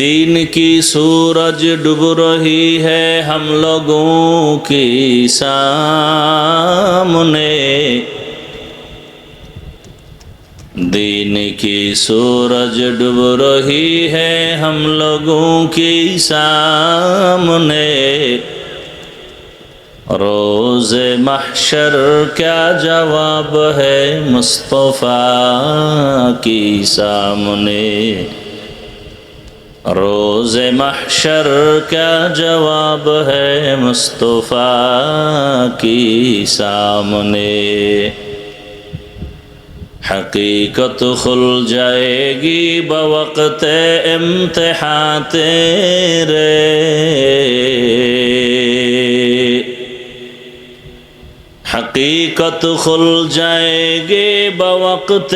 दिन की सूरज डूब रही है हम लोगों के सामने। दिन की सूरज डूब रही है हम लोगों के सामने। रोज महशर क्या जवाब है मुस्तफ़ा की सामने। روز محشر کا جواب ہے مصطفیٰ کی سامنے؟ حقیقت کھل جائے گی بوقت امتحان تیرے۔ حقیقت کھل جائے گی بوقت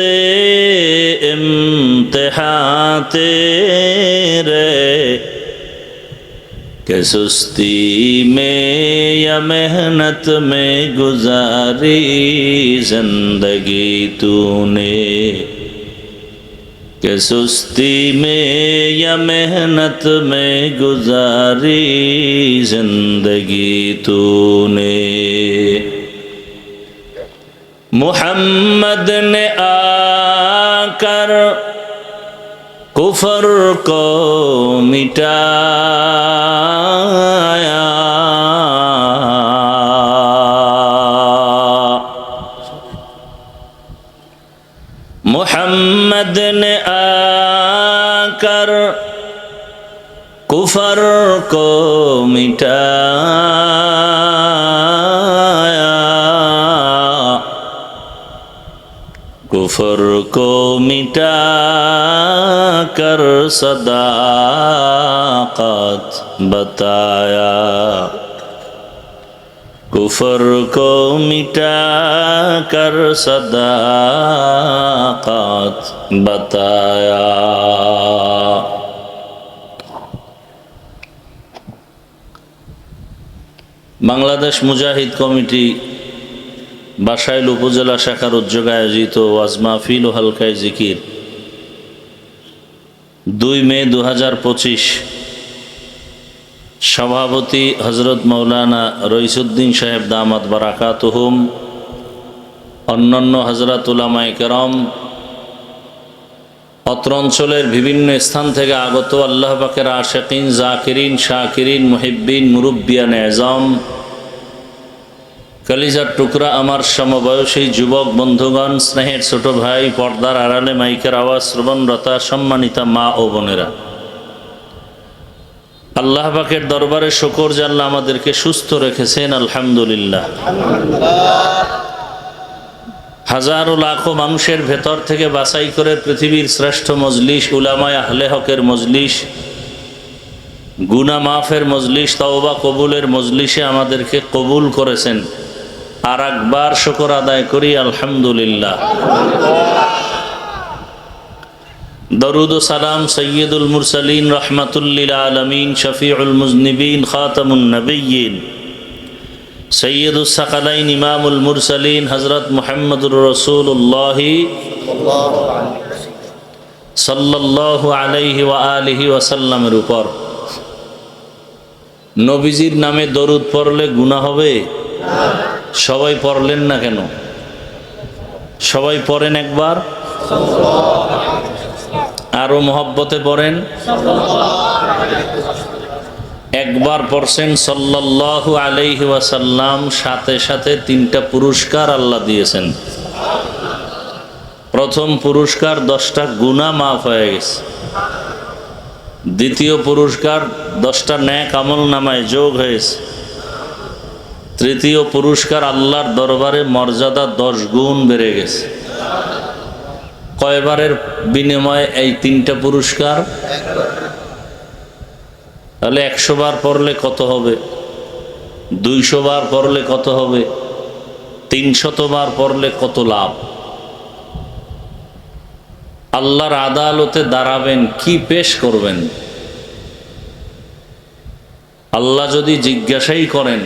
امتحان تیرے کہ سستی میں یا محنت میں گزاری زندگی تو نے کہ سستی میں یا محنت میں گزاری زندگی تو نے محمد نے آ کر کفر کو مٹایا محمد نے آ کر کفر کو مٹایا कुफर को मिटा कर सदाकत बताया कुफर को मिटा कर सदाकत बताया বাংলাদেশ মুজাহিদ কমিটি বাসাইল উপজেলা শাখার উদ্যোগে আয়োজিত ওয়াজ মাহফিল ও হালকায় জিকির। দুই মে দু হাজার পঁচিশ, সভাপতি হজরত মৌলানা রইসুদ্দিন সাহেব দামাত বারাকাতুহুম, অন্যান্য হজরত উলামায় কেরম, অত্র অঞ্চলের বিভিন্ন স্থান থেকে আগত আল্লাহ পাকের আশেকিন, জাকিরিন, শাকিরিন, মুহিব্বিন, মুরুব্বিয়ান, এজম কালিজার টুকরা আমার সমবয়সী যুবক বন্ধুগণ, স্নেহের ছোট ভাই, পর্দার আড়ালে মাইকের আওয়াজ, শ্রবণরতা, সম্মানিতা মা ও বোনেরা। আল্লাহ পাকের দরবারে শকর জাল্লা আমাদেরকে সুস্থ রেখেছেন, আলহামদুলিল্লাহ। হাজারো লাখো মানুষের ভেতর থেকে বাছাই করে পৃথিবীর শ্রেষ্ঠ মজলিস, উলামায় আহলে হকের মজলিস গুনা মাফের মজলিস, তওবা কবুলের মজলিসে আমাদেরকে কবুল করেছেন। আর একবার শুকর আদায় করি, আলহামদুলিল্লাহ। দরুদ সালাম সৈয়দুল মুরসালিন রহমাতুল্লিল আলমিন, শফিউল মুজনিবিন, খাতামুন নবীন। সৈয়দুল সাকালাইন, ইমামুল মুরসালিন হজরত মোহাম্মদুর রসুল্লাহি সাল্লাল্লাহু আলাইহি ওয়া আলিহি ওয়াসাল্লামের উপর। নবীজির নামে দরুদ পড়লে গুনাহ হবে? সবাই পড়লেন না কেন? সবাই পড়েন একবার? আরও মহব্বতে পড়েন? একবার পড়ছেন সাল্লাল্লাহু আলাইহি ওয়াসাল্লাম, সাথে সাথে তিনটা পুরস্কার আল্লাহ দিয়েছেন। প্রথম পুরস্কার দশটা গুণা মাফ হয়ে গেছে। দ্বিতীয় পুরস্কার দশটা ন্যাক আমল নামায় যোগ হয়েছে। তৃতীয় পুরস্কার আল্লাহর দরবারে মর্যাদা দশ গুণ বেড়ে গেছে। কয়বারের বিনিময়ে এই তিনটা পুরস্কার? তাহলে একশো বার পড়লে কত হবে? দুইশো বার পড়লে কত হবে? তিনশত বার পড়লে কত লাভ? আল্লাহর আদালতে দাঁড়াবেন, কি পেশ করবেন? আল্লাহ যদি জিজ্ঞাসাই করেন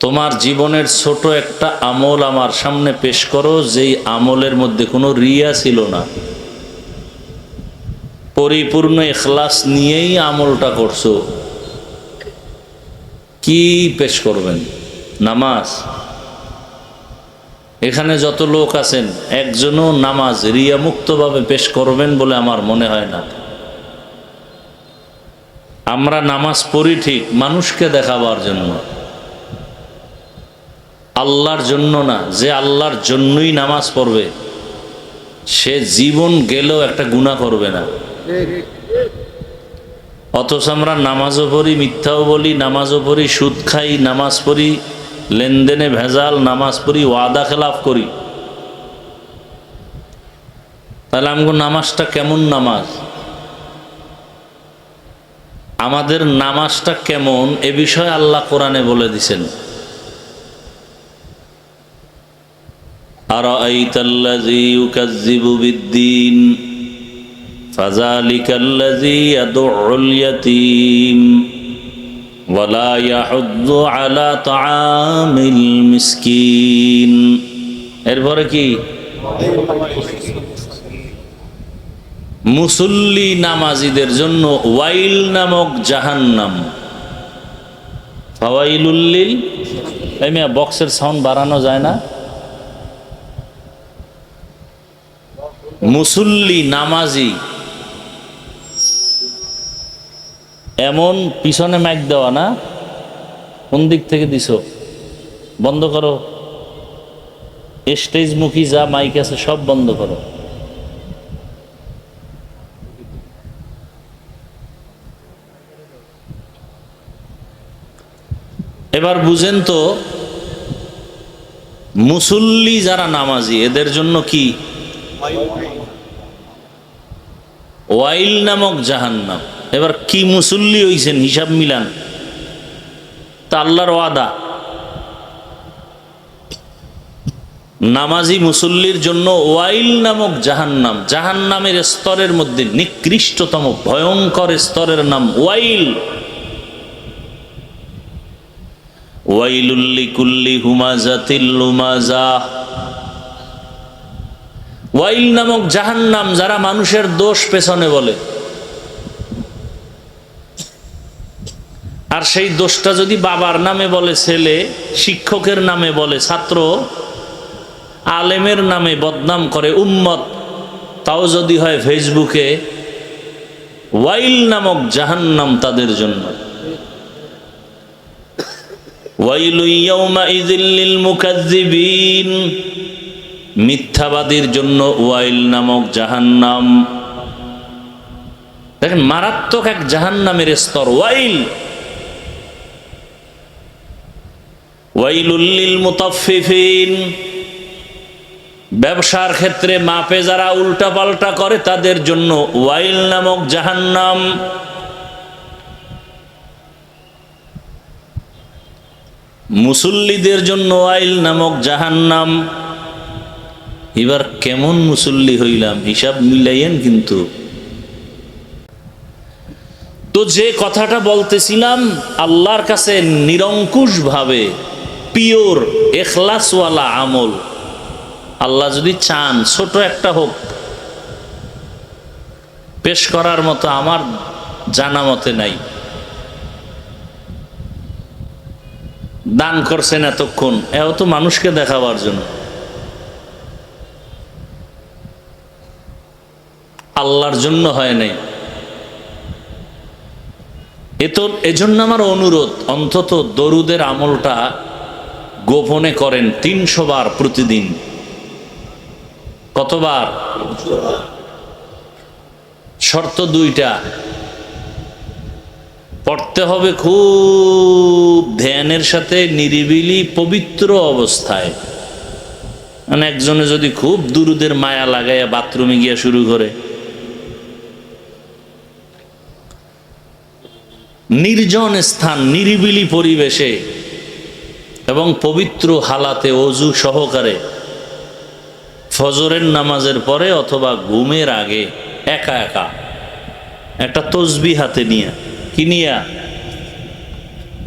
তোমার জীবনের ছোট একটা আমল আমার সামনে পেশ করো, যেই আমলের মধ্যে কোনো রিয়া ছিল না। পরিপূর্ণ এখলাস নিয়েই আমলটা করছ। কি পেশ করবেন? নামাজ? এখানে যত লোক আছেন, একজনও নামাজ রিয়া মুক্তভাবে পেশ করবেন বলে আমার মনে হয় না। আমরা নামাজ পড়ি ঠিক মানুষকে দেখাবার জন্য। আল্লাহর জন্য না, যে আল্লাহর জন্যই নামাজ পড়বে, সে জীবন গেলেও একটা গুণা করবে না। অথচ আমরা নামাজও পড়ি, মিথ্যাও বলি, নামাজও পড়ি, সুদ খাই, নামাজ পড়ি, লেনদেনে ভেজাল, নামাজ পড়ি, ওয়াদা খেলাফ করি। তাহলে আমগো নামাজটা কেমন নামাজ? আমাদের নামাজটা কেমন? এ বিষয়ে আল্লাহ কোরআনে বলে দিছেন। أرأيت الذي يكذب بالدين فذلك الذي يدع اليتيم ولا يحض على طعام المسكين এরপরে কি মুসল্লি নামাজিদের জন্য ওয়াইল নামক জাহান্নাম ফাওয়াইলুল্লিল এই মিয়া বক্সের সাউন্ড বাড়ানো যায় না মুসল্লি, নামাজি, এমন পিছনে ম্যাক দেওয়া না, কোন দিক থেকে দিছ? বন্ধ করো। স্টেজ মুখী যা মাইক আছে সব বন্ধ করো। এবার বুঝেন তো, মুসল্লি যারা নামাজি, এদের জন্য কি? ওয়াইল নামক জাহান্নাম। এবার কি মুসল্লি হইছেন হিসাব মিলান। তা আল্লাহর ওয়াদা। নামাজি মুসল্লির জন্য ওয়াইল নামক জাহান্নাম, জাহান্নামের স্তরের মধ্যে নিকৃষ্টতম, ভয়ঙ্কর স্তরের নাম ওয়াইল। ওয়াইলুল্লি কুল্লি হুমাজাতিল লুমাজা। ওয়াইল নামক জাহান্নাম যারা মানুষের দোষ পেছনে বলে। আর সেই দোষটা যদি বাবার নামে বলে, ছেলে, শিক্ষকের নামে বলে, ছাত্র, আলেমের নামে বদনাম করে উম্মত, তাও যদি হয় ফেসবুকে, ওয়াইল নামক জাহান্নাম তাদের জন্য। ওয়াইল ইয়াউমাইযিল লিল মুকাজ্জিবিন মিথ্যাবাদীর জন্য ওয়াইল নামক জাহান্নাম। দেখেন, মারাত্মক এক জাহান্নামের স্তর, ওয়াইল। ওয়াইলুল্লিল মুতাফফিফিন ব্যবসার ক্ষেত্রে মাপে যারা উল্টাপাল্টা করে, তাদের জন্য ওয়াইল নামক জাহান্নাম। মুসল্লিদের জন্য ওয়াইল নামক জাহান্নাম। এবার কেমন মুসল্লি হইলাম, হিসাব মিলাইয়েন কিন্তু। তো যে কথাটা বলতেছিলাম, আল্লাহর কাছে নিরঙ্কুশ ভাবে পিওর এখলাসওয়ালা আমল। আল্লাহ যদি চান, ছোট একটা হোক, পেশ করার মতো আমার জানা মতে নাই। দান করছেন এতক্ষণ, এও তো মানুষকে দেখাবার জন্য। আল্লাহর জন্য হয় নাই। এ তো এজন্য আমার অনুরোধ, অন্তত দরুদের আমলটা গোপনে করেন তিনশো বার প্রতিদিন। কতবার? শর্ত দুইটা। পড়তে হবে খুব ধ্যানের সাথে নিরিবিলি পবিত্র অবস্থায়। মানে একজনে যদি খুব দুরুদের মায়া লাগাইয়া বাথরুমে গিয়া শুরু করে নির্জন স্থান, নিরিবিলি পরিবেশে এবং পবিত্র হালাতে অজু সহকারে ফজরের নামাজের পরে অথবা ঘুমের আগে একা একা একটা তসবি হাতে নিয়ে, কি নিয়া?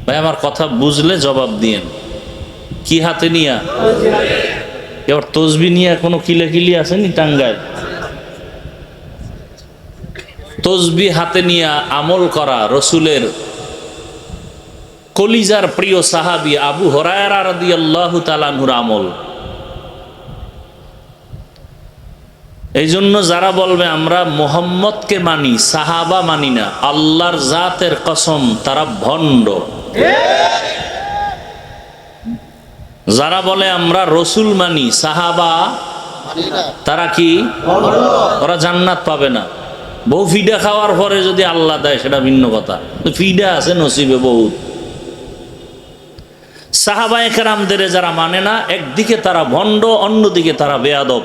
ভাই, আমার কথা বুঝলে জবাব দিয়েন। কি হাতে নিয়া? এবার তসবি নিয়ে কোনো কিলে কিলি আসেনি টাঙ্গায় তসবি হাতে নিয়ে আমল করা রসুলের কলিজার প্রিয় সাহাবি আবু হরায়রা আমল। এই জন্য যারা বলবে আমরা মোহাম্মদকে মানি সাহাবা মানি না আল্লাহর জাতের কসম তারা ভণ্ড। যারা বলে আমরা রসুল মানি সাহাবা তারা কি? ওরা জান্নাত পাবে না। বহু ফিডা খাওয়ার পরে যদি আল্লাহ দেয়, সেটা ভিন্ন কথা। ফিডা আছে, নসিবে বহুত। সাহাবায়ে কেরামদের যারা মানে না, একদিকে তারা ভণ্ড, অন্যদিকে তারা বেয়াদব।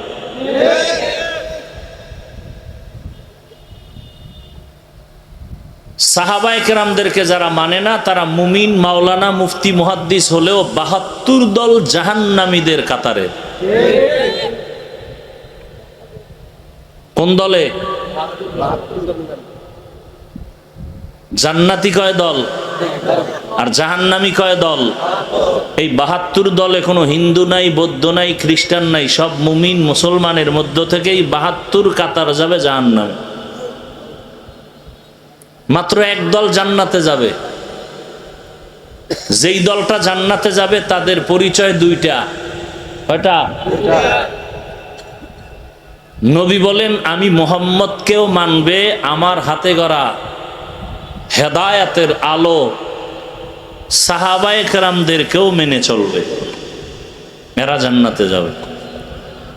সাহাবায়ে কেরামদেরকে যারা মানে না, তারা মুমিন, মাওলানা, মুফতি, মুহাদ্দিস হলেও বাহাত্তর দল জাহান্নামীদের কাতারে। কোন দলে? জান্নাতি কয় দল আর জাহান্নামি কয় দল? এই বাহাত্তর দলে কোনো হিন্দু নাই, বৌদ্ধ নাই, খ্রিস্টান নাই, সব মুমিন মুসলমানের মধ্য থেকেই বাহাত্তর কাতার যাবে জাহান্নামে। মাত্র এক দল জান্নাতে যাবে। যেই দলটা জান্নাতে যাবে, তাদের পরিচয় দুইটা। কয়টা? নবী বলেন, আমি মোহাম্মদকেও মানবে, আমার হাতে গড়া হেদায়াতের আলো সাহাবায়ে কেরামদেরকেও মেনে চলবে এরা জান্নাতে যাবে।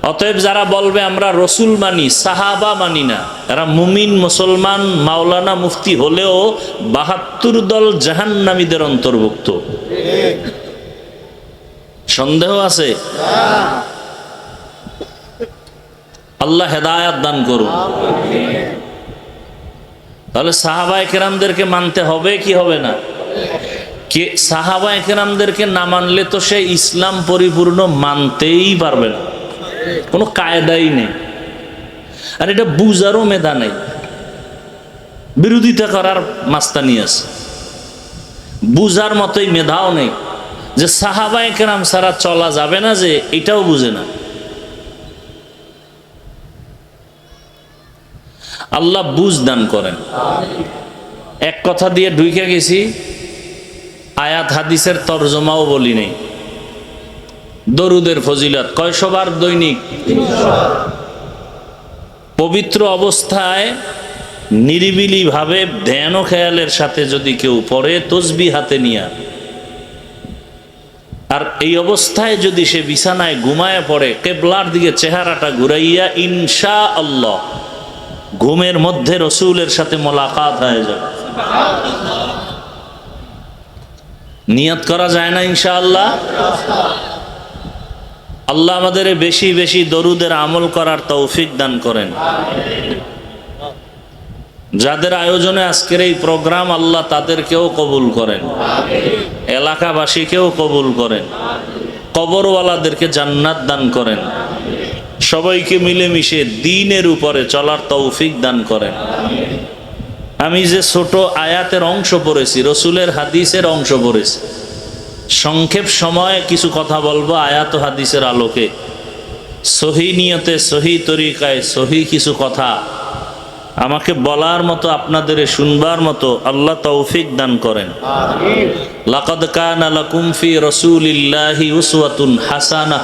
অতএব যারা বলবে, আমরা রসুল মানি, সাহাবা মানি না, এরা মুমিন, মুসলমান, মাওলানা, মুফতি হলেও বাহাত্তর দল জাহান্নামীদের অন্তর্ভুক্ত। সন্দেহ আছে? আল্লাহ হেদায়াত দান করুন। তাহলে সাহাবা একরামদেরকে মানতে হবে কি হবে না? কে সাহাবা একরামদেরকে না মানলে তো সে ইসলাম পরিপূর্ণ মানতেই পারবে না। কোনো কায়দাই নেই। আর এটা বুঝারও মেধা নেই। বিরোধিতা করার মাস্তানি আছে। বুঝার মতোই মেধাও নেই। যে সাহাবা একরাম সারা চলা যাবে না যে, এটাও বুঝে না। আল্লাহ বুঝ দান করেন। এক কথা দিয়ে ঢুকে গেছি, আয়াত হাদিসের তর্জমাও বলি নেই। দরুদের ফজিলত কয়শবার দৈনিক? পবিত্র অবস্থায় নিরিবিলি ভাবে ধ্যান ও খেয়ালের সাথে যদি কেউ পড়ে, তসবি হাতে নিয়া। আর এই অবস্থায় যদি সে বিছানায় ঘুমায় পড়ে, কেবলার দিকে চেহারাটা ঘুরাইয়া ইনশা আল্লাহ ঘুমের মধ্যে রসুলের সাথে মোলাকাত হয়ে যাবে। নিয়ত করা যায় না ইনশাআল্লাহ? আল্লাহ আমাদের বেশি বেশি দরুদের আমল করার তৌফিক দান করেন। যাদের আয়োজনে আজকের এই প্রোগ্রাম আল্লাহ তাদেরকেও কবুল করেন। এলাকাবাসীকেও কবুল করেন। কবরওয়ালাদেরকে জান্নাত দান করেন। সবাইকে মিলেমিশে দিনের উপরে চলার তৌফিক দান করেন। আমি যে ছোট আয়াতের অংশ পড়েছি রসুলের হাদিসের অংশ পড়েছি সংক্ষেপ সময়ে কিছু কথা বলব আয়াত হাদিসের আলোকে। সহি নিয়তে সহি তরিকায় সহি কিছু কথা আমাকে বলার মতো আপনাদের শুনবার মতো আল্লাহ তৌফিক দান করেন। লাকাদ কানা লাকুম ফি রাসূলিল্লাহি উসওয়াতুন হাসানাহ।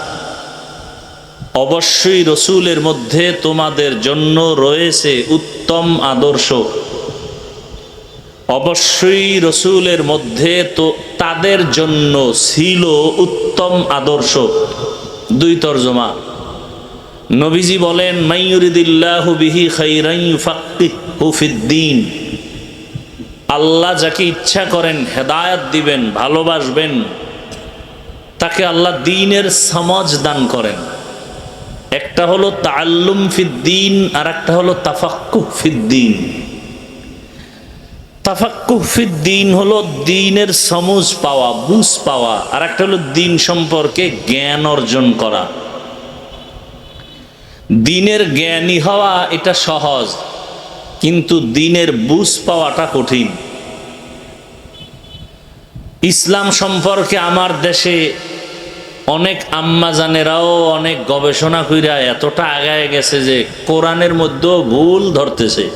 অবশ্যই রসুলের মধ্যে তোমাদের জন্য রয়েছে উত্তম আদর্শ। অবশ্যই রসুলের মধ্যে তো তাদের জন্য ছিল উত্তম আদর্শ। দুই তর্জমা। নবীজি বলেন মাইয়ুরিদিল্লাহু আল্লাহ যাকে ইচ্ছা করেন হেদায়াত দিবেন, ভালোবাসবেন, তাকে আল্লাহ দিনের সমাজ দান করেন। একটা হলো তাল্লুম ফিদ্দিন আর একটা হলো তাফাক্কু ফিদ্দিন। তাফাক্কুহ ফিদ্দিন হলো দিনের সমুজ পাওয়া, বুঝ পাওয়া আর একটা হলো দিন সম্পর্কে জ্ঞান অর্জন করা। দিনের জ্ঞানী হওয়া এটা সহজ, কিন্তু দিনের বুঝ পাওয়াটা কঠিন। ইসলাম সম্পর্কে আমার দেশে অনেক আম্মাজানেরাও অনেক গবেষণা কইরা এতটা আগায় গেছে যে কোরআনের মধ্যেও ভুল ধরতেছে।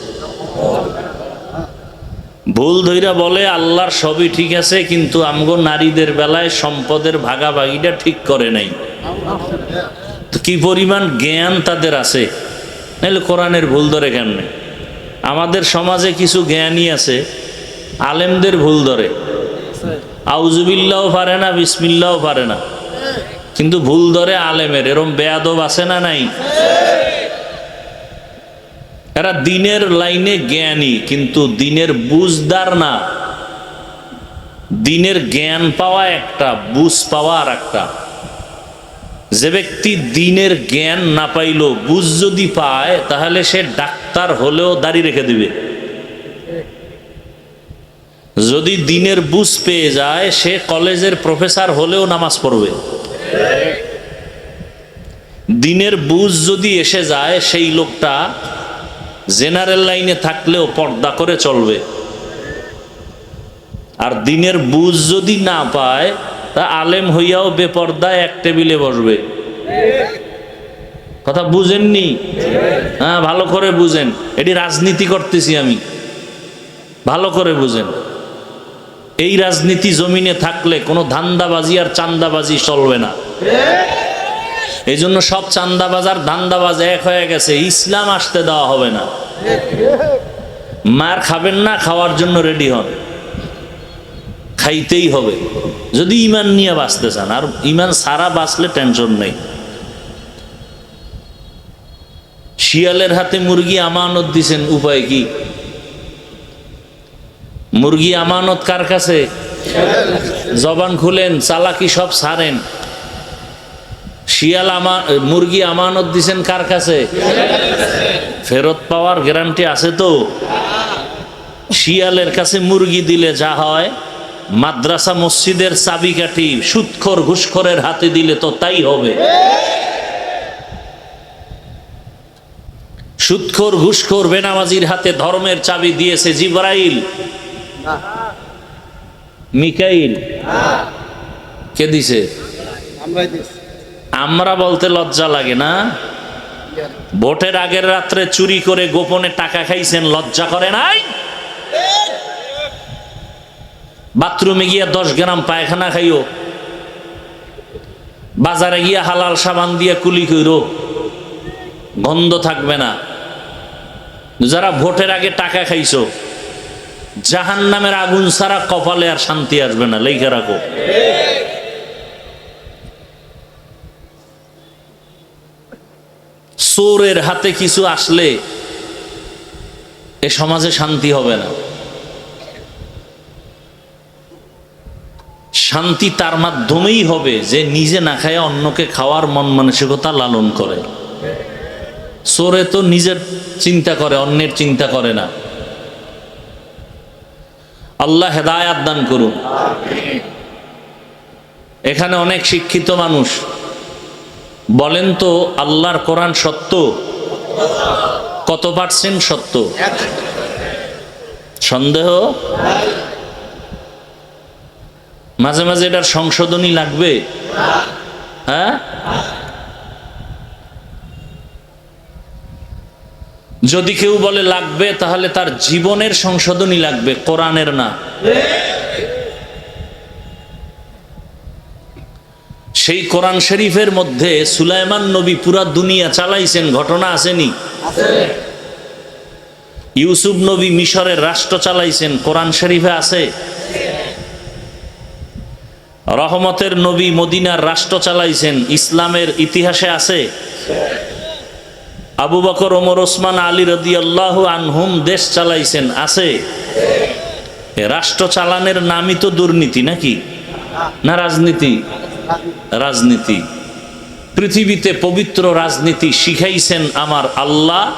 ভুল ধইরা বলে আল্লাহর সবই ঠিক আছে, কিন্তু আমগো নারীদের বেলায় সম্পদের ভাগাভাগিটা ঠিক করে নাই। কি পরিমাণ জ্ঞান তাদের আছে? নাহলে কোরআনের ভুল ধরে কেমনে? আমাদের সমাজে কিছু জ্ঞানী আছে, আলেমদের ভুল ধরে। আউজুবিল্লাও পারে না বিসমিল্লাও পারে না। কিন্তু ভুল ধরে আলেমের, এরম বেয়াদব আছে না নাই? এরা দিনের লাইনে জ্ঞানী, কিন্তু দিনের বুঝদার না। দিনের জ্ঞান পাওয়া একটা, বুঝ পাওয়া আর একটা। যে ব্যক্তি দিনের জ্ঞান না পাইল, বুঝ যদি পায়, তাহলে সে ডাক্তার হলেও দাড়ি রেখে দিবে। যদি দিনের বুঝ পেয়ে যায়, সে কলেজের প্রফেসর হলেও নামাজ পড়বে। দিনের বুঝ যদি এসে যায়, সেই লোকটা জেনারেল লাইনে থাকলেও পর্দা করে চলবে। আর দিনের বুঝ যদি না পায়, তা আলেম হইয়াও বেপর্দায় এক টেবিলে বসবে। কথা বুঝেননি? হ্যাঁ ভালো করে বুঝেন। এটি রাজনীতি করতেছি আমি। ভালো করে বুঝেন। এই রাজনীতি জমিনে থাকলে কোনো ধান্দাবাজি আর চান্দাবাজি চলবে না। এই জন্য সব চান্দাবাজ আর এক হয়ে গেছে। ইসলাম আসতে দেওয়া হবে না। মার খাবেন না, খাওয়ার জন্য রেডি হন। খাইতেই হবে। যদি ইমান নিয়ে বাঁচতে চান, আর ইমান সারা বাঁচলে টেনশন নেই। শিয়ালের হাতে মুরগি আমানত দিছেন, উপায় কি? মুরগি আমানত কার কাছে? জবান খুলেন, চালাকি সব সারেন শিয়াল আমা, মুরগি আমানত দিছেন কার কাছে? ফেরত পাওয়ার গ্যারান্টি আছে তো? শিয়ালের কাছে মুরগি দিলে যা হয়, মাদ্রাসা মসজিদের চাবিকাঠি, সুৎখর ঘুষখরের হাতে দিলে তো তাই হবে। সুৎখর ঘুষখোর বেনামাজির হাতে ধর্মের চাবি দিয়েছে জিব্রাইল। মিকাইল। কে দিছে? আমরাই দিস আমরা বলতে লজ্জা লাগে না? ভোটের আগের রাত্রে চুরি করে গোপনে টাকা খাইছেন, লজ্জা করে নাই? বাথরুমে গিয়া দশ গ্রাম পায়খানা খাইও, বাজারে গিয়া হালাল সাবান দিয়ে কুলি কইরো, গন্ধ থাকবে না। যারা ভোটের আগে টাকা খাইছো জাহান নামের আগুন ছাড়া কপালে আর শান্তি আসবে না লেখা রাখো। চোরের হাতে কিছু আসলে এ সমাজে শান্তি হবে না। শান্তি তার মাধ্যমেই হবে যে নিজে না খায় অন্যকে খাওয়ার মন মানসিকতা লালন করে। চোরে তো নিজের চিন্তা করে, অন্যের চিন্তা করে না। আল্লাহ হেদায়াত দান করুন। এখানে অনেক শিক্ষিত মানুষ বলেন তো, আল্লাহর কোরআন সত্য? কত পার্সেন্ট সত্য? সন্দেহ? মাঝে মাঝে এটার সংশোধনী লাগবে। হ্যাঁ? যদি কেউ বলে লাগবে, তাহলে তার জীবনের সংশোধনী লাগবে, কোরআনের না। সেই কোরআন শরীফের মধ্যে সুলাইমান নবী পুরা দুনিয়া চালাইছেন, ঘটনা আসেনি? ইউসুফ নবী মিশরের রাষ্ট্র চালাইছেন, কোরআন শরীফে আছে? রহমতের নবী মদিনার রাষ্ট্র চালাইছেন, ইসলামের ইতিহাসে আছে? আবু বকর, ওমর, ওসমান, আলী রদি আল্লাহ আনহুম দেশ চালাইছেন, আছে? রাষ্ট্র চালানের নামই তো দুর্নীতি নাকি? না রাজনীতি? রাজনীতি। পৃথিবীতে পবিত্র রাজনীতি শিখাইছেন আমার আল্লাহ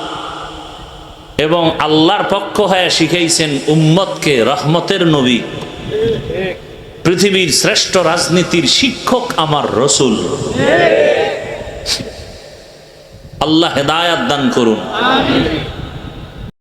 এবং আল্লাহর পক্ষ হয়ে শিখাইছেন উম্মতকে রহমতের নবী। পৃথিবীর শ্রেষ্ঠ রাজনীতির শিক্ষক আমার রসুল। আল্লাহ হেদায়াত দান করুন।